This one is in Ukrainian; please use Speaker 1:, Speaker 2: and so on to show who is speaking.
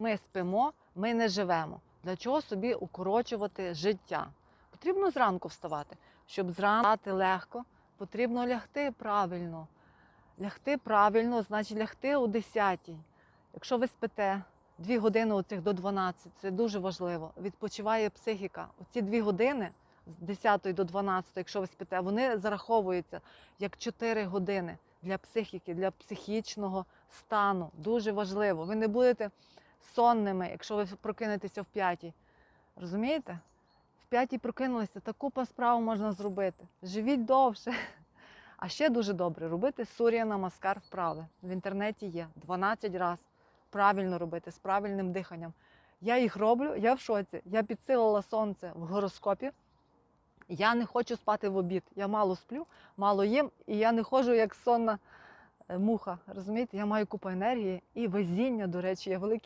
Speaker 1: Ми спимо, ми не живемо. Для чого собі укорочувати життя? Потрібно зранку вставати. Щоб зранку легко, потрібно лягти правильно. Лягти правильно, значить лягти о 10. Якщо ви спите 2 години оцих до 12, це дуже важливо. Відпочиває психіка. Оці 2 години з 10 до 12, якщо ви спите, вони зараховуються як 4 години для психіки, для психічного стану. Дуже важливо. Ви не будете сонними, якщо ви прокинетеся в п'ятій. Розумієте? В п'ятій прокинулися, та купа справ можна зробити. Живіть довше. А ще дуже добре робити сур'я намаскар вправи. В інтернеті є 12 разів. Правильно робити з правильним диханням. Я їх роблю, я в шоці. Я підсилила сонце в гороскопі. Я не хочу спати в обід. Я мало сплю, мало їм, і я не ходжу як сонна е, муха. Розумієте, я маю купу енергії і везіння, до речі, я великий.